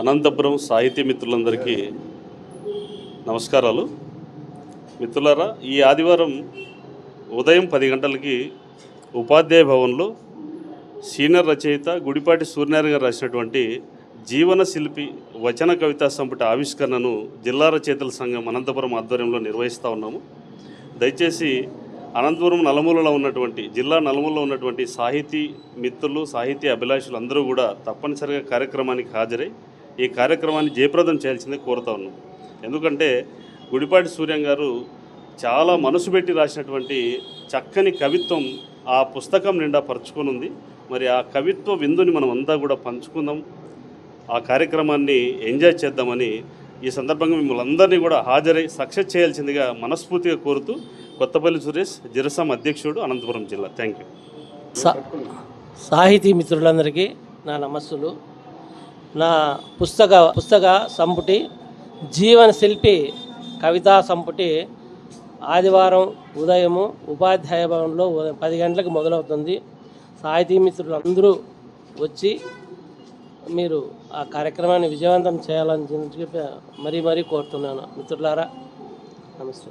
అనంతపురం సాహితీ మిత్రులందరికీ నమస్కారాలు. మిత్రులారా ఈ ఆదివారం ఉదయం పది గంటలకి ఉపాధ్యాయ భవన్లో సీనియర్ రచయిత గుడిపాటి సూర్యనారాయణ గారు రాసినటువంటి జీవన శిల్పి వచన కవితా సంపుట ఆవిష్కరణను జిల్లా రచయితల సంఘం అనంతపురం ఆధ్వర్యంలో నిర్వహిస్తూ ఉన్నాము. దయచేసి అనంతపురం నలుమూలలో ఉన్నటువంటి జిల్లా నలుమూలలో ఉన్నటువంటి సాహితీ మిత్రులు సాహితీ అభిలాషులు అందరూ కూడా తప్పనిసరిగా కార్యక్రమానికి హాజరై ఈ కార్యక్రమాన్ని జయప్రదం చేయాల్సిందే కోరుతా ఉన్నాం. ఎందుకంటే గుడిపాటి సూర్యం గారు చాలా మనసు పెట్టి రాసినటువంటి చక్కని కవిత్వం ఆ పుస్తకం నిండా పరుచుకొని ఉంది. మరి ఆ కవిత్వ విందుని మనం అంతా కూడా పంచుకుందాం. ఆ కార్యక్రమాన్ని ఎంజాయ్ చేద్దామని ఈ సందర్భంగా మిమ్మల్ని అందరినీ కూడా హాజరై సక్సెస్ చేయాల్సిందిగా మనస్ఫూర్తిగా కోరుతూ కొత్తపల్లి సురేష్ జిరసం అధ్యక్షుడు అనంతపురం జిల్లా. థ్యాంక్ యూ సాహితీ మిత్రులందరికీ నా నమస్సులు. నా పుస్తక పుస్తక సంపుటి జీవన శిల్పి కవితా సంపుటి ఆదివారం ఉదయము ఉపాధ్యాయ భవన్లో ఉదయం పది గంటలకు మొదలవుతుంది. సాహితీ మిత్రులు అందరూ వచ్చి మీరు ఆ కార్యక్రమాన్ని విజయవంతం చేయాలని చెప్పి మరీ మరీ కోరుతున్నాను. మిత్రులారా నమస్తే.